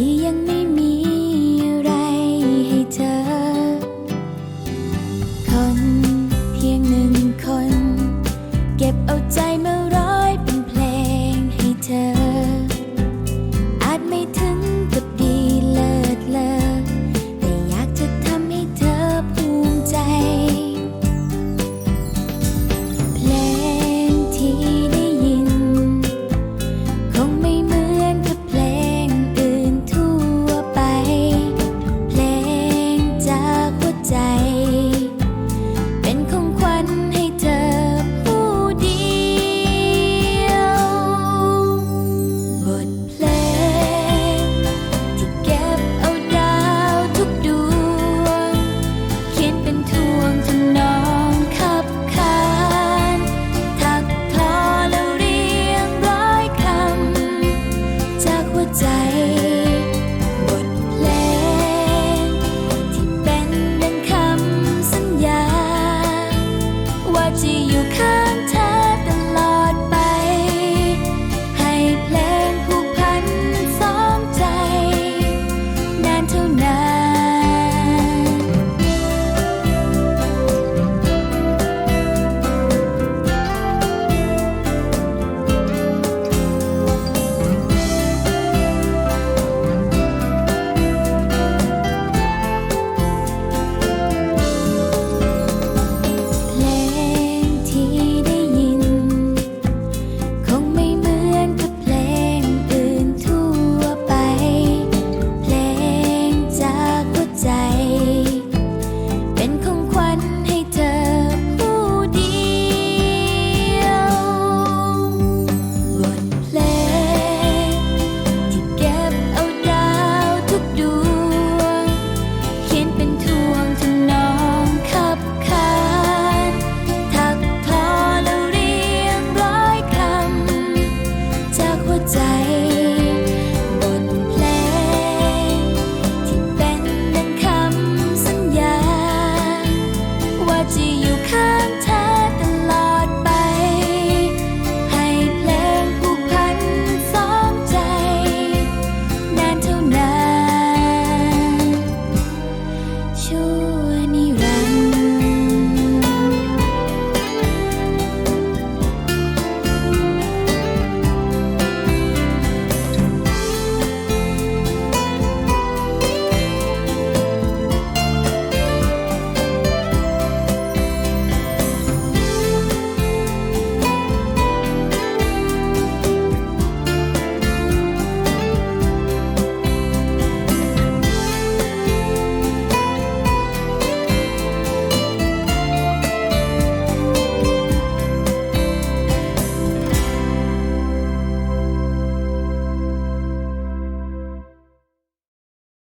一眼你。只要 กหัวใจบทเพลงที่เป็นดังคำสัญญา ว่าจะอยู่ข้างเธอตลอดไป ให้เพลงผูกพันสองใจ นานเท่านาน